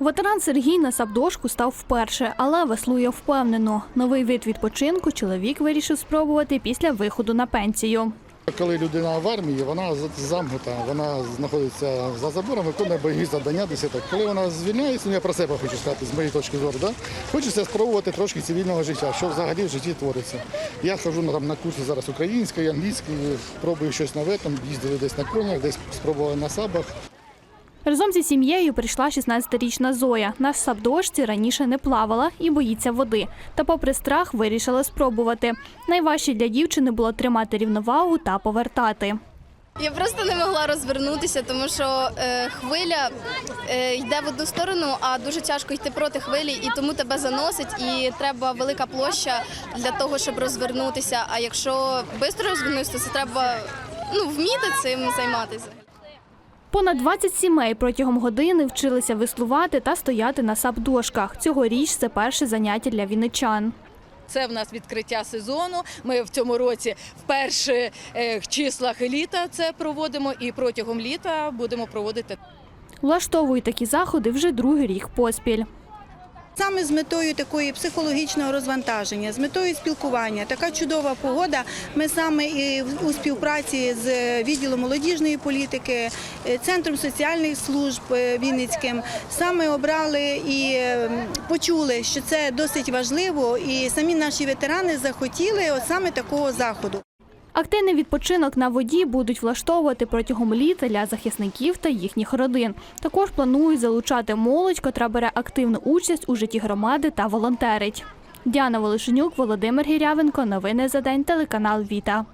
Ветеран Сергій на сабдошку став вперше, але веслує впевнено. Новий вид відпочинку чоловік вирішив спробувати після виходу на пенсію. Коли людина в армії, вона замкнута, вона знаходиться за забором, виконує бойові завдання десяток. Коли вона звільняється, ну я про себе хочу сказати, з моєї точки зору, да? хочеться спробувати трошки цивільного життя, що взагалі в житті твориться. Я ходжу на, там, на курси зараз української, англійської, пробую щось нове, там їздили десь на конях, десь спробували на сабах. Разом зі сім'єю прийшла 16-річна Зоя. На сабдошці раніше не плавала і боїться води. Та, попри страх, вирішила спробувати. Найважче для дівчини було тримати рівновагу та повертати. Я просто не могла розвернутися, тому що е, хвиля е, йде в одну сторону, а дуже тяжко йти проти хвилі, і тому тебе заносить, і треба велика площа для того, щоб розвернутися. А якщо швидко розвернутися, то це треба ну, вміти цим займатися. Понад 20 сімей протягом години вчилися веслувати та стояти на сабдошках. Цьогоріч це перше заняття для вінничан. Це в нас відкриття сезону. Ми в цьому році в перших е, числах літа це проводимо, і протягом літа будемо проводити Влаштовують такі заходи вже другий рік поспіль. Саме з метою такої психологічного розвантаження, з метою спілкування, така чудова погода. Ми саме і у співпраці з відділом молодіжної політики, е, центром соціальних служб е, Вінницьким саме обрали і е, почули, що це досить важливо, і самі наші ветерани захотіли от саме такого заходу. Активний відпочинок на воді будуть влаштовувати протягом літа для захисників та їхніх родин. Також планують залучати молодь, котра бере активну участь у житті громади та волонтерить. Діана Волошенюк, Володимир Гірявенко. Новини за день. Телеканал Віта.